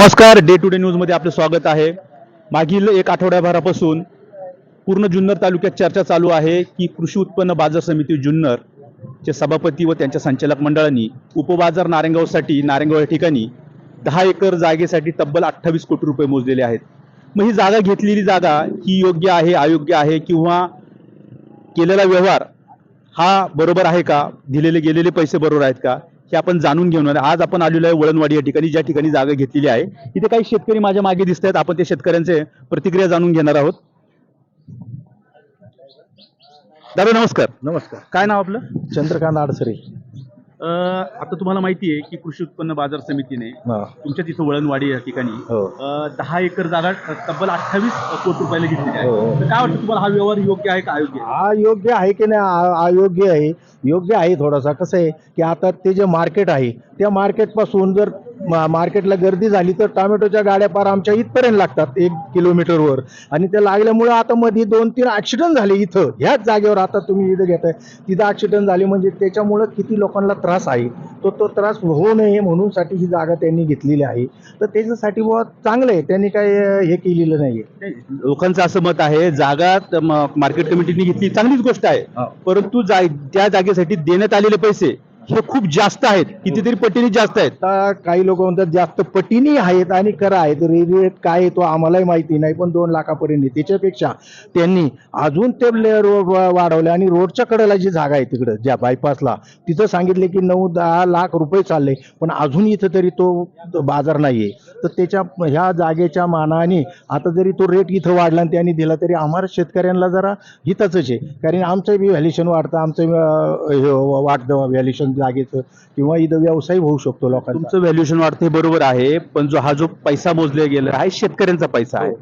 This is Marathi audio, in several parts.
नमस्कार डे टू डे न्यूजमध्ये आपलं स्वागत आहे. मागील एक आठवड्याभरापासून पूर्ण जुन्नर तालुक्यात चर्चा चालू आहे की कृषी उत्पन्न बाजार समिती जुन्नर चे सभापती व त्यांच्या संचालक मंडळांनी उपबाजार नारेंगावसाठी नारेंगाव या ठिकाणी दहा एकर जागेसाठी तब्बल अठ्ठावीस कोटी रुपये मोजलेले आहेत. मग ही जागा घेतलेली जागा ही योग्य आहे अयोग्य आहे किंवा केलेला व्यवहार हा बरोबर आहे का? दिलेले गेलेले पैसे बरोबर आहेत का? हे आपण जाणून घेऊन. आज आपण आलेलो आहे वळणवाडी या ठिकाणी ज्या ठिकाणी जागा घेतलेली आहे. इथे काही शेतकरी माझ्या मागे दिसत आहेत आपण त्या शेतकऱ्यांचे प्रतिक्रिया जाणून घेणार आहोत. दादा नमस्कार. नमस्कार. काय नाव आपलं? चंद्रकांत आडसरे. आता तुम्हाला माहिती आहे की कृषी उत्पन्न बाजार समितीने हा. तुमच्या तिथं वळणवाडी या ठिकाणी हो. दहा एकर जागा तब्बल अठ्ठावीस कोटी रुपयाला घेतलेली आहे. हो. तर काय वाटतं तुम्हाला हा व्यवहार योग्य आहे का अयोग्य आहे? हा योग्य आहे की नाही? अयोग्य आहे. योग्य आहे थोडासा. कसं आहे की आता ते जे मार्केट आहे त्या मार्केटपासून जर मार्केटला गर्दी झाली तर टोमॅटोच्या गाड्या पार आमच्या इथपर्यंत लागतात एक किलोमीटरवर. आणि त्या लागल्यामुळे आता मध्ये दोन तीन ॲक्सिडेंट झाले इथं. ह्याच जागेवर आता तुम्ही इथं घेताय. तिथं ॲक्सिडेंट झाले म्हणजे त्याच्यामुळं किती लोकांना त्रास आहे. तो तो त्रास होऊ नये म्हणून साठी ही जागा त्यांनी घेतलेली आहे. तर त्याच्यासाठी बुवा चांगलं आहे. त्यांनी काय हे केलेलं नाही लोकांचं असं मत आहे जागा मार्केट कमिटीने घेतली चांगलीच गोष्ट आहे. परंतु जा- त्या जागेसाठी देण्यात आलेले पैसे हे खूप जास्त आहेत. कितीतरी पटीने जास्त आहेत. आता काही लोक म्हणतात जास्त पटीने आहेत आणि खरं आहेत. रेट काय तो आम्हालाही माहिती नाही पण दोन लाखापर्यंत. त्याच्यापेक्षा त्यांनी अजून ते ले- रो- वा- वाढवले आणि रोडच्या कडेला जी जागा आहे तिकडं ज्या बायपासला तिथं सांगितले की नऊ दहा लाख रुपये चालले पण अजून इथं तरी तो बाजार नाहीये. तर त्याच्या ह्या जागेच्या मानाने आता जरी तो रेट इथं वाढला आणि त्यांनी दिला तरी आम्हाला शेतकऱ्यांना जरा हिताचंच आहे. कारण आमचं बी व्हॅल्युशन वाढतं आमचं हे वाढतं व्हॅल्युशन जागेचं किंवा इथं व्यवसाय होऊ शकतो लोकांचा. तुमचं व्हॅल्युएशन वाढते बरोबर आहे पण जो हा जो पैसा मोजला गेला आहे शेतकऱ्यांचा पैसा आहे.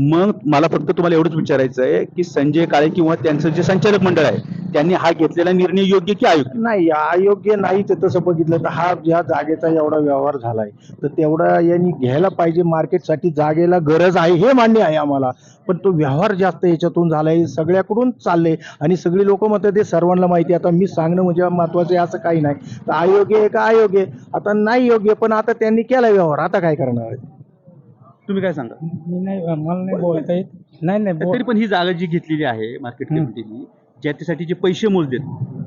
मग मला फक्त तुम्हाला एवढंच विचारायचं आहे की संजय काळे किंवा त्यांचं जे संचालक मंडळ आहे त्यांनी हा घेतलेला निर्णय योग्य की अयोग्य? नाही अयोग्य नाही तर तसं बघितलं तर हा ज्या जागेचा एवढा व्यवहार झालाय तर तेवढा यांनी घ्यायला पाहिजे मार्केटसाठी जागेला गरज आहे हे मान्य आहे आम्हाला. पण तो व्यवहार जास्त याच्यातून झालाय सगळ्याकडून चालले आणि सगळी लोक म्हणतात ते सर्वांना माहिती. आता मी सांगणं म्हणजे महत्वाचं आहे असं काही नाही. तर अयोग्य आहे का अयोग्य? आहे? आता नाही योग्य पण आता त्यांनी केला व्यवहार. आता काय करणार आहे तुम्ही काय सांगा? मी नाही मला नाही बोलता येत. नाही नाही तरी पण ही जागा जी घेतलेली आहे मार्केट कमिटीने ज्याच्यासाठी जे पैसे मोजलेत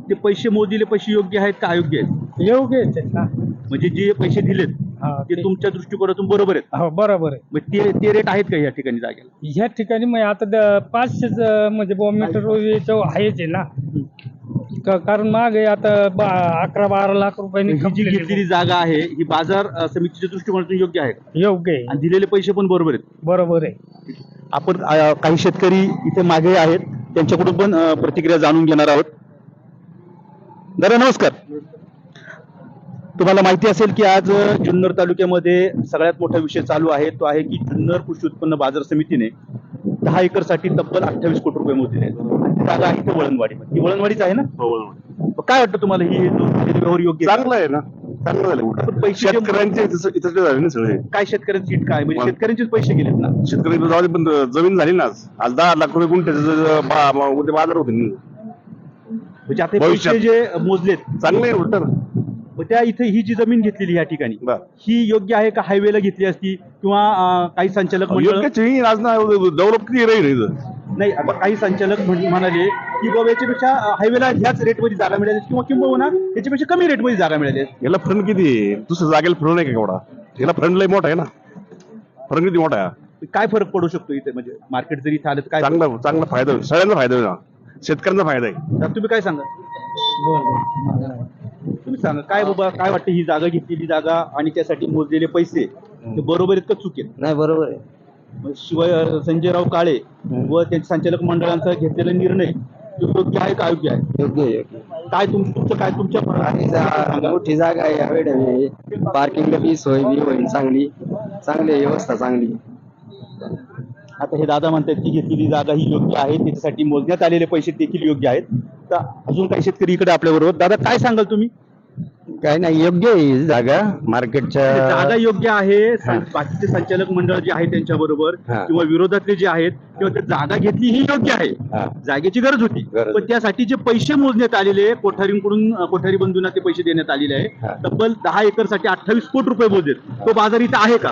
ते पैसे मोजलेले पैसे योग्य आहेत का अयोग्य आहेत? योग्य आहे ते ना म्हणजे जे पैसे दिलेत हा, ते ते- तुमच्या दृष्टिकोनातून बरोबर आहेत? हो बरोबर आहे. मग ते ते रेट आहेत का या ठिकाणी जागेला? ह्या ठिकाणी मग आता द- पाचशेच म्हणजे बुवा मीटर याचं आहेच आहे ना. का- कारण माग आहे आता बा- अकरा बारा लाख रुपयांनी ही जी खपलेली घेतलेली जागा आहे ही बाजार अ, समितीच्या दृष्टिकोनातून योग्य आहे का? योग्य आहे. आणि दिलेले पैसे पण बरोबर आहेत. बरोबर आहे. आपण अ, काही शेतकरी इथे मागे आहेत. त्यांच्याकडून पण प्रतिक्रिया जाणून घेणार आहोत. दादा नमस्कार. तुम्हाला माहिती असेल की आज जुन्नर तालुक्यामध्ये सगळ्यात मोठा विषय चालू आहे. तो आहे की जुन्नर कृषी उत्पन्न बाजार समितीने दहा एकरसाठी तब्बल अठ्ठावीस कोटी रुपये ती जागा आहे वळणवाडी. ही वळणवाडीच आहे ना? मग काय वाटतं तुम्हाला ही हे व्यवहार योग्य? चांगलं आहे ना? चांगलं झालं. पैसे शेतकऱ्यांचे इथं इथं झाले ना सगळे. काय शेतकऱ्यांची काय? म्हणजे शेतकऱ्यांचेच पैसे गेलेत ना. शेतकरी जाऊ दे पण जमीन झाली ना आज. आज दहा लाख रुपये गुंठ्याचं बा- बा- उद्या बाजार होते. म्हणजे आता हे भविष्यात. पैसे जे मोजलेत चांगलं आहे उलट. मग त्या इथे ही जी जमीन घेतलेली या ठिकाणी बर. ही योग्य आहे का? हायवेला घेतली असती किंवा अं, काही संचालक मंडळ योग्यच आहे. आज ना डेव्हलप किती राहील इथं? नाही आता काही संचालक म्हण- म्हणाले की बाबा याच्यापेक्षा हायवेला ह्याच रेटमध्ये जागा मिळाली किंवा किंबहुना याच्यापेक्षा कमी रेटमध्ये जागा मिळाली. याला फ्रंट किती दुसऱ्या जागेला फ्रंट आहे का केवढा याला फ्रंट लय मोठा आहे ना. फ्रंट किती मोठा आहे? काय फरक पडू शकतो इथे? म्हणजे मार्केट जरी इथे आलं तर काय चांगला चांगला फायदा होईल. सगळ्यांचा फायदा होईल ना शेतकऱ्यांचा फायदा आहे. तर तुम्ही काय सांगा? तुम्ही सांगा काय बाबा काय वाटतं ही जागा घेतलेली जागा आणि त्यासाठी मोजलेले पैसे ते बरोबर आहेत का चुकीत? नाही बरोबर आहे. शिवाय संजयराव काळे व त्यांच्या संचालक मंडळांचा घेतलेला निर्णय योग्य आहे का अयोग्य आहे? योग्य आहे, योग्य आहे. काय तुम तुमचं काय तुमच्या आणि जा- मोठी जागा आहे हवेड पार्किंगला बी सोय बी होईल चांगली. चांगली आहे, व्यवस्था चांगली आता हे दादा म्हणतात की घेतलेली जागा ही योग्य आहे त्याच्यासाठी मोजण्यात आलेले पैसे देखील योग्य आहेत. तर अजून काही शेतकरी इकडे आपल्या बरोबर दादा काय सांगाल तुम्ही? काय नाही योग्य आहे ही जागा. जागा मार्केटच्या योग्य आहे सं- बाकीचे संचालक मंडळ जे आहे त्यांच्या बरोबर हा. किंवा विरोधातले जे आहेत किंवा ते जागा घेतली ही योग्य आहे. हा. जागेची गरज होती. गरज पण त्यासाठी जे पैसे मोजण्यात आलेले कोठारींकडून अं, कोठारी बंधूंना ते पैसे देण्यात आलेले आहे हा. तब्बल दहा एकरसाठी अठ्ठावीस कोटी रुपये मोजलेत तो बाजार इथे आहे का?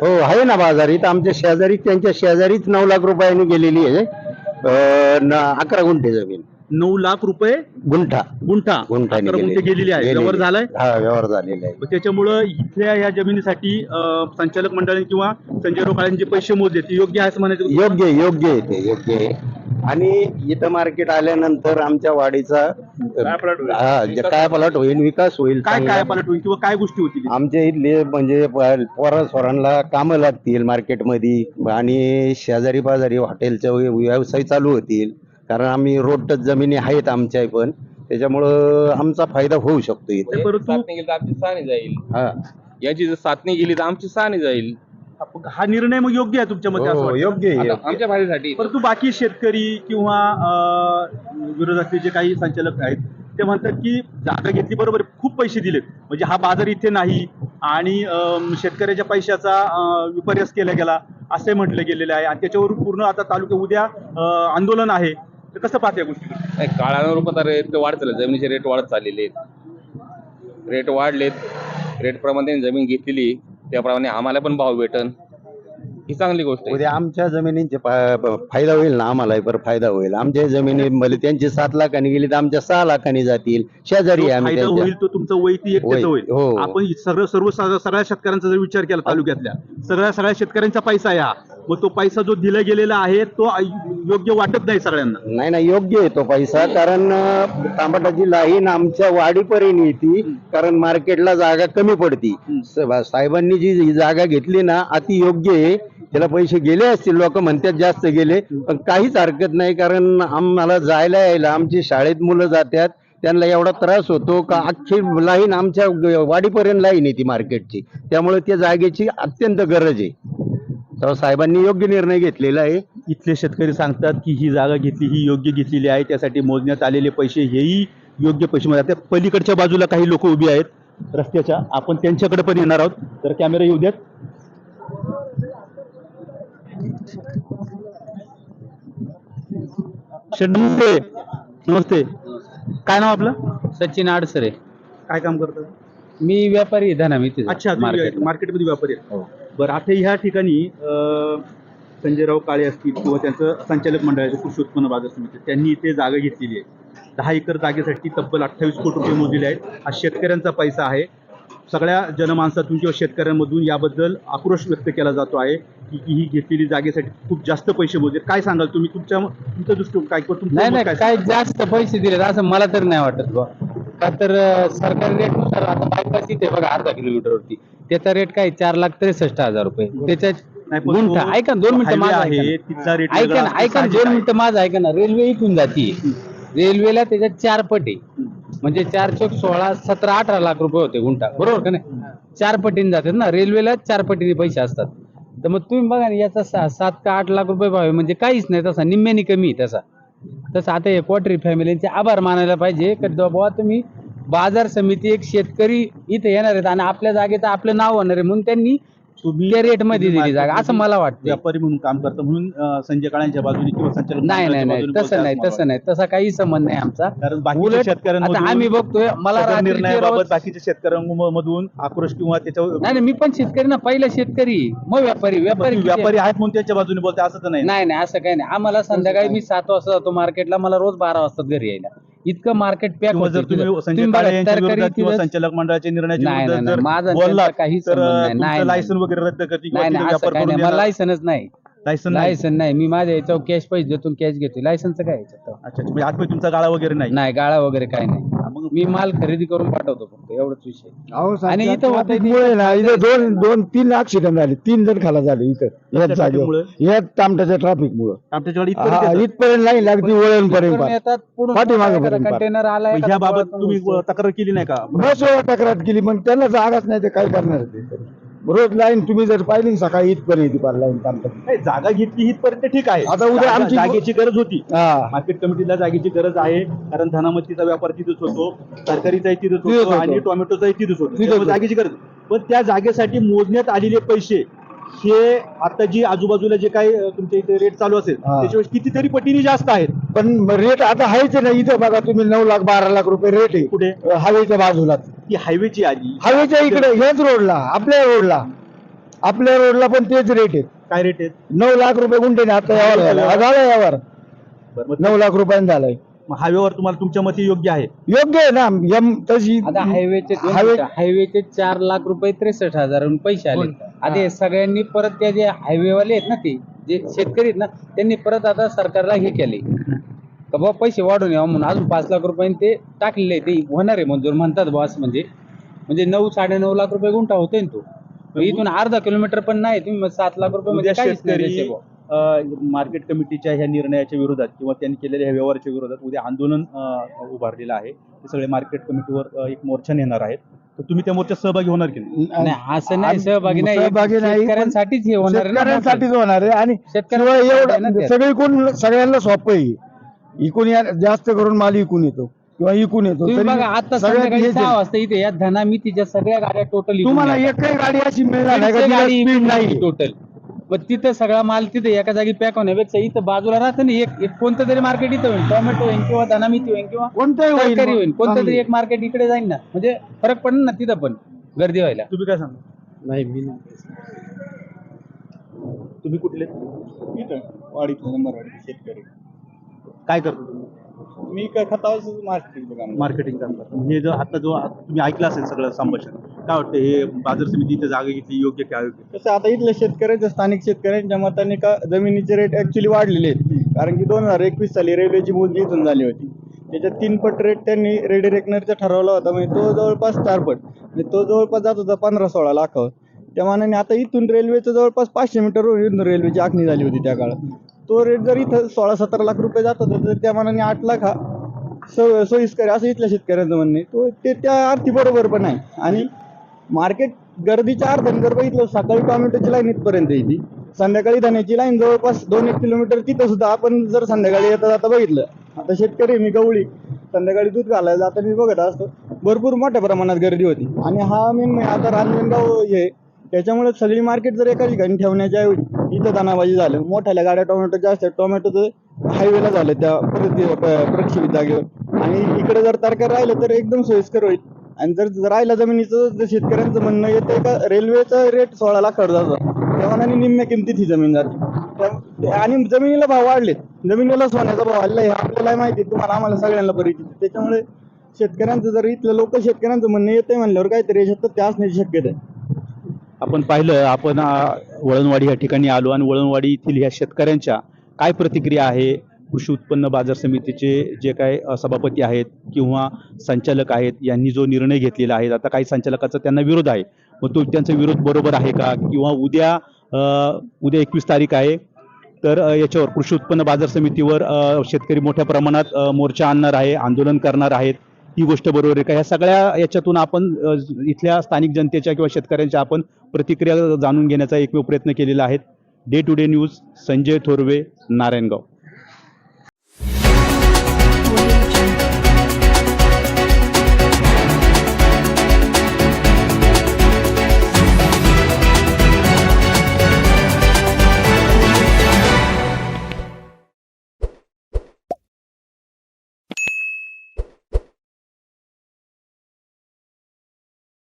हो आहे ना बाजार. इथं आमच्या शेजारी त्यांच्या शेजारीच नऊ लाख रुपयांनी गेलेली आहे. अं, न- अकरा गुंठे जमीन. नऊ लाख रुपये गुंठा. गुंठा अकरा गुंठे गेलेली आहे. व्यवहार झालाय? हा व्यवहार झालेला आहे. त्याच्यामुळं इथल्या या जमिनीसाठी अं, संचालक मंडळाने किंवा संजय रोकाळ्यांनी जे पैसे मोजले ते योग्य आहे असं म्हणायचं का? योग्य आहे, योग्य आहे ते योग्य आहे. आणि इथं मार्केट आल्यानंतर आमच्या वाडीचा हा जे काय पलट होईल विकास होईल काय चांगला. काय पालट होईल किंवा काय गोष्टी होतील? आमच्या इथले म्हणजे पोरा सोरांना कामं लागतील मार्केटमध्ये आणि शेजारी पाजारी हॉटेलचे व्यवसाय चालू होतील. कारण आम्ही रोड टच जमिनी आहेत आमच्या पण. त्याच्यामुळं आमचा फायदा होऊ शकतो इथे. ते परंतु साथने गेली तर आमची सहानी जाईल. हा. याची जर साथने गेली तर आमची सहानी जाईल. हा निर्णय मग योग्य आहे तुमच्या मते असं हो, वाटतं? योग्य आहे आता योग्य आहे. आमच्या फायद्यासाठी परंतु बाकी शेतकरी किंवा अं, विरोधातले जे काही संचालक आहेत ते म्हणतात की जागा घेतली बरोबर आहे, खूप पैसे दिलेत. म्हणजे हा बाजार इथे नाही आणि अं, शेतकऱ्याच्या पैशाचा अं, विपर्यास केला गेला असे म्हटलं गेलेलं आहे. आणि त्याच्यावर पूर्ण आता तालुक्या उद्या अं, आंदोलन आहे. तर कसं पाहते या गोष्टी? नाही, काळानुरूप आता रेट वाढत चालले जमिनीचे रेट वाढत चाललेले आहेत. रेट वाढलेत. रेट प्रमाणे त्यांनी जमीन घेतलेली त्याप्रमाणे आम्हाला पण भाव भेटन. ही चांगली गोष्ट आहे. उद्या आमच्या जमिनींचे फा- ब- फायदा होईल ना आम्हाला? पर फायदा होईल. आमच्या जमिनी भले त्यांची सात लाखांनी गेली तर आमच्या सहा लाखांनी जातील. शेजारी आहे जो आम्ही फायदा त्यांच्या. होईल तो तुमचं वैयक्तिक एकट्याचं वै- होईल. हो. आपण सर्व सर्व सगळ्या शेतकऱ्यांचा जर विचार केला तालुक्यातल्या सगळ्या सगळ्या शेतकऱ्यांचा पैसा आहे हा मग तो पैसा जो दिला गेलेला आहे तो योग्य वाटत नाही सगळ्यांना. नाही नाही योग्य आहे तो पैसा. कारण अं, तांबटाची लाईन आमच्या वाडीपर्यंत येते. कारण मार्केटला जागा कमी पडती. स- साहेबांनी जी जी जागा घेतली ना अति योग्य आहे. त्याला पैसे गेले असतील लोक म्हणतात जास्त गेले. पण काहीच हरकत नाही कारण आम्हाला जायला यायला आमची शाळेत मुलं जातात. त्यांना एवढा त्रास होतो का अख्खी लाईन आमच्या ग- वाडीपर्यंत लाईन आहे ती मार्केटची. त्यामुळे त्या जागेची अत्यंत गरज आहे. तेव्हा साहेबांनी योग्य निर्णय घेतलेला आहे. इथले शेतकरी सांगतात की ही जागा घेतली ही योग्य घेतलेली आहे. त्यासाठी मोजण्यात आलेले पैसे हेही योग्य पैसे मिळतात पलीकडच्या बाजूला काही लोक उभी आहेत. रस्त्याच्या आपण त्यांच्याकडे पण येणार आहोत. तर कॅमेरा येऊ द्यात. नमस्ते. नमस्ते. काय नाव आपलं? सचिन आडसरे. काय काम करतात मी व्यापारी आहे धनामिती अच्छा मार्केट मार्केटमध्ये व्यापारी आहेत बरं आता ह्या ठिकाणी संजयराव काळे असतील किंवा त्यांचं संचालक मंडळाचे कृषी उत्पन्न बाजार समिती त्यांनी इथे जागा घेतलेली आहे. दहा एकर जागेसाठी तब्बल अठ्ठावीस कोटी रुपये मोजलेले आहेत. हा शेतकऱ्यांचा पैसा आहे. सगळ्या जनमानसातून किंवा शेतकऱ्यांमधून याबद्दल आक्रोश व्यक्त केला जातो आहे की ही घेतलेली जागेसाठी खूप जास्त पैसे मोजले काय सांगाल तुम्ही? तुमच्या तुमच्या दृष्टिकोन काय नाही नाही काय काय जास्त पैसे दिलेत असं मला तर नाही वाटत बा का तर सरकारी रेटनुसार आता बायपास इथे बघा अर्धा किलोमीटरवरती. त्याचा रेट काय? चार लाख त्रेसष्ट हजार रुपये. त्याच्यात नाही, पण गुंठा. तो ऐका ना, दोन मिनिटं highway माझं आहे, ऐका ना. तिथला रेट ऐका वेगळा ना असतो, ऐका ना साहजिक दोन आहे. मिनिटं माझं ऐका ना. रेल्वे इथून जाते. रेल्वेला त्याच्यात चार पटी. म्हणजे चार चौक सोळा सतरा अठरा लाख रुपये होते गुंठा. बरोबर का नाही? चार पटीने जातात ना. रेल्वेला चार पटीने पैसे असतात. तर मग तुम्ही बघा ना याचा सा- सात का आठ लाख रुपये भाव आहे. म्हणजे काहीच नाही तसा. निम्म्यानी कमी आहे तसा. तसं आता हे क्वार्टरी फॅमिलीचे आभार मानायला पाहिजे. की बाबा तुम्ही बाजार समिती एक शेतकरी इथे येणार आहेत आणि आपल्या जागेचं आपलं नाव होणार आहे. म्हणून त्यांनी त्या रेटमध्ये दिली जागा असं मला वाटतं व्यापारी म्हणून काम करता म्हणून अं, संजय काळ्यांच्या बाजूने किंवा संचालक नाही नाही मंडळाच्या नाही. बाजूने तसं नाही तसं नाही. तसा काही संबंध नाही आमचा. कारण बाकीच्या उलट शेतकऱ्यांमधून आता आम्ही बघतोय मला सदर निर्णयाबाबत बाकीच्या शेतकऱ्यांमधून आक्रोश किंवा त्याच्यावर नाही नाही मी पण शेतकरी ना पहिला शेतकरी मग व्यापारी व्यापारी तुम्ही किती आहे? व्यापारी आहेत म्हणून त्यांच्या बाजूने बोलताय असं तर नाही. नाही नाही असं काही नाही. आम्हाला संध्याकाळी मी सात वाजता जातो मार्केटला मला रोज बारा वाजता घरी यायला. इतकं मार्केट पॅक किंवा जर तुम्ही संजय काळे यांच्या विरोधात किंवा संचालक मंडळाच्या निर्णयाच्या नाही, विरोधात नाही, जर माझा संबंध नाही. नाही, नाही. लायसन वगैरे रद्द करतील किंवा नाही तिथे नाही असं व्यापार काही करून नाही मला देणार. लायसनच नाही लायसन नाही? लायसन नाही. मी माझ्या याच्यावर कॅश पैसे देतो कॅश घेतो लायसनचं काय याच्यात? अच्छा अच्छा. म्हणजे आतमध्ये तुमचा गाळा वगैरे नाही? नाही गाळा वगैरे काही नाही. मग मी माल खरेदी करून पाठवतो फक्त एवढंच विषय. आणि आणि इथं इथं होतंय ते- मुळे ना इथं दोन दोन तीन ऍक्सिडेंट झाले. तीन जण खाला झाले इथं. याच जागेवर? याच तामट्याच्या ट्रॅफिक मुळे. आमच्याकडे इथपर्यंत येतं. इथपर्यंत नाही लागती वळणपर्यंत पाठीमागं पर्यंत. कंटेनर आला मग गोळा तुम्ही तक्रार केली नाही का? बस वेळा तक्रार केली मग त्यांना जागाच नाही ते काय करणार? ते रोज लाईन तुम्ही जर पाहिली सकाळी इथपर्यंत येते पार लाईन तामट्यात नाही, जागा घेतली इथपर्यंत ठीक आहे. आता उद्या जागा- आमची- जागेची गरज होती. हा. मार्केट कमिटीला जागेची गरज आहे कारण धनामतीचा व्यापार तिथंच होतो तरकारीचाही तिथंच तिथंच होतो होतो. आणि टोमॅटोचाही तिथंच होतो. तिथंच त्यामुळे होतो. जागेची गरज. पण त्या जागेसाठी मोजण्यात आलेले पैसे हे आता जी आजूबाजूला जे काही अं, तुमच्या इथे रेट चालू असेल हा. त्याच्यावर कितीतरी पटीने जास्त आहेत. पण रेट आता आहेच ना इथं बघा तुम्ही नऊ लाख बारा लाख रुपये रेट आहे. कुठे? हवेच्या बाजूला ती हायवेची आली. हवेच्या इकडे ह्याच रोडला आपल्या रोडला आपल्या रोडला पण तेच रेट आहेत. काय रेट आहेत? नऊ लाख रुपये गुंठेने आता यावर झाला. झाला यावर. बरं, मग नऊ लाख रुपयांनी झालाय. मग हा व्यवहार तुम्हाला तुमच्या मते योग्य आहे? योग्य आहे ना. यम तशी आता हायवेचे हायवे- हायवेचे चार लाख रुपये त्रेसष्ट हजार पैसे आले. आता हे सगळ्यांनी परत त्या जे हायवेवाले आहेत ना ते जे शेतकरी आहेत ना त्यांनी परत आता सरकारला हे केले. का बाबा पैसे वाढून यावं म्हणून अजून पाच लाख रुपयांनी ते टाकलेले. ते होणार आहे मंजूर म्हणतात बॉस म्हणजे म्हणजे नऊ साडे नऊ लाख रुपये गुंठा होतोय ना तो मग इथून अर्धा किलोमीटर पण नाही तुम्ही मग सात लाख रुपये उद्या म्हणजे काहीच नाही शेतकरी देशे बुवा. अ, मार्केट कमिटीच्या ह्या निर्णयाच्या विरोधात किंवा त्यांनी केलेल्या ह्या व्यवहाराच्या विरोधात उद्या आंदोलन अ, उभारलेलं आहे ते सगळे मार्केट कमिटीवर अ, एक मोर्चा नेणार आहेत तर तुम्ही त्या मोर्चात सहभागी होणार की नाही नाही असं नाही सहभागी नाही सहभागी नाही, पण शेतकऱ्यांसाठीच हे होणार आहे ना. शेतकऱ्यांसाठीच होणार आहे आणि शेतकऱ्यांना शिवाय फायदा आहे ना एवढं त्यात. सगळी कोण सगळ्यांना सोपं आहे इकून या जास्त करून माल इकून येतो किंवा इकून येतो. तुम्ही तरी बघा आता सगळ्यात संध्याकाळी हेच सहा. वाजता इथे या धनामितीच्या सगळ्या गाड्या टोटल तुम्हाला एकही गाडी अशी मिळणार नाही का तिला स्पीड नाही. टोटल मग तिथं सगळा माल तिथे एका जागी पॅक होण्यापेक्षा इथं बाजूला राहतं ना एक एक कोणतं तरी मार्केट इथं होईल. टोमॅटो होईल किंवा धनामिती होईल किंवा कोणतंही होईल तरकारी होईल. कोणतं तरी. एक मार्केट इकडे जाईल ना. म्हणजे फरक पडेल ना तिथं पण गर्दी व्हायला. तुम्ही काय सांगा नाही मी तुम्ही कुठले? वाडीतलं नंबरवाडी शेतकरी. काय करतो तुम्ही? मी काय खतावरच मार्केटिंग काम मार्केटिंग करतात हे जो आता जो तुम्ही ऐकलं असेल सगळं संभाषण काय वाटतं हे बाजार समिती इथे जागा घेतली योग्य की अयोग्य कसं आता इथल्या शेतकऱ्यांच्या स्थानिक शेतकऱ्यांच्या मताने का जमिनीचे रेट ऍक्च्युली वाढलेले आहेत. कारण की दोन हजार एकवीस साली रेल्वेची मोजणी इथून झाली होती. त्याच्यात तीन पट रेट त्यांनी रेडी रेकनरचा ठरवला होता. म्हणजे तो जवळपास चार पट. म्हणजे तो जवळपास जात होता पंधरा सोळा लाखावर. त्या मानाने आता इथून रेल्वेचं जवळपास पाचशे मीटरवर इथून रेल्वेची आखणी झाली होती त्या काळात. तो रेट जर इथं सोळा सतरा लाख रुपये जात होता तर त्या मानाने आठ लाख हा सो सोयीस्कर आहे असं इथल्या शेतकऱ्यांचं म्हणणं आहे. तो ते त्या अर्थी बरोबर पण आहे. आणि मार्केट गर्दीच्या अर्थाने जर बघितलं सकाळी टॉमॅटोची लाईन इथपर्यंत येते. संध्याकाळी धान्याची लाईन जवळपास दोन एक किलोमीटर तिथं सुद्धा आपण जर संध्याकाळी येता जाता बघितलं. आता शेतकरी मी गवळी. संध्याकाळी दूध घालायला जाताना मी बघत असतो. भरपूर मोठ्या प्रमाणात गर्दी होती. आणि हा मेन म्हणजे आता रांजणगाव हे त्याच्यामुळे सगळी मार्केट जर एका ठिकाणी ठेवण्याच्या ऐवजी इथं दानाबाजी झालं. मोठ्याल्या गाड्या टोमॅटो जास्त टोमॅटोचं हायवेला झालं त्या प्रति- प- प्रक्षेपित जागेवर. आणि इकडे जर तरकारी राहिलं तर एकदम सोयीस्कर होईल. आणि जर जर राहिलं जमिनीचं जर शेतकऱ्यांचं म्हणणं येतं का रेल्वेचा रेट सोळा लाख जातो तेव्हा आणि निम्म्या किमतीत ही जमीन जाते. त्या- आणि जमिनीला भाव वाढलेत. जमिनीला सोन्याचा भाव वाढला हे आपल्याला माहिती आहे, तुम्हाला आम्हाला सगळ्यांना परिचित आहे. त्याच्यामुळे शेतकऱ्यांचं जर इथलं लोक शेतकऱ्यांचं म्हणणं येतंय म्हणल्यावर काहीतरी याच्यात तर ते असण्याची शक्यता आहे. आपण पाहिलं आपण वळणवाडी या ठिकाणी आलो आणि वळणवाडी येथील ह्या शेतकऱ्यांच्या काय प्रतिक्रिया आहे? कृषी उत्पन्न बाजार समितीचे जे काय सभापती आहेत किंवा संचालक आहेत यांनी जो निर्णय घेतलेला आहे आता काही संचालकाचा त्यांना विरोध आहे. मग तो त्यांचा विरोध बरोबर आहे का? किंवा उद्या उद्या एकवीस तारीख आहे तर याच्यावर कृषी उत्पन्न बाजार समितीवर शेतकरी मोठ्या प्रमाणात मोर्चा आणणार आहे आंदोलन करणार आहेत. ही गोष्ट बरोबर आहे का? ह्या सगळ्या याच्यातून आपण इथल्या स्थानिक जनतेच्या किंवा शेतकऱ्यांच्या आपण प्रतिक्रिया जाणून घेण्याचा एकमेव प्रयत्न केलेला आहे. Day to day news Sanjay Thorave Narayangaon.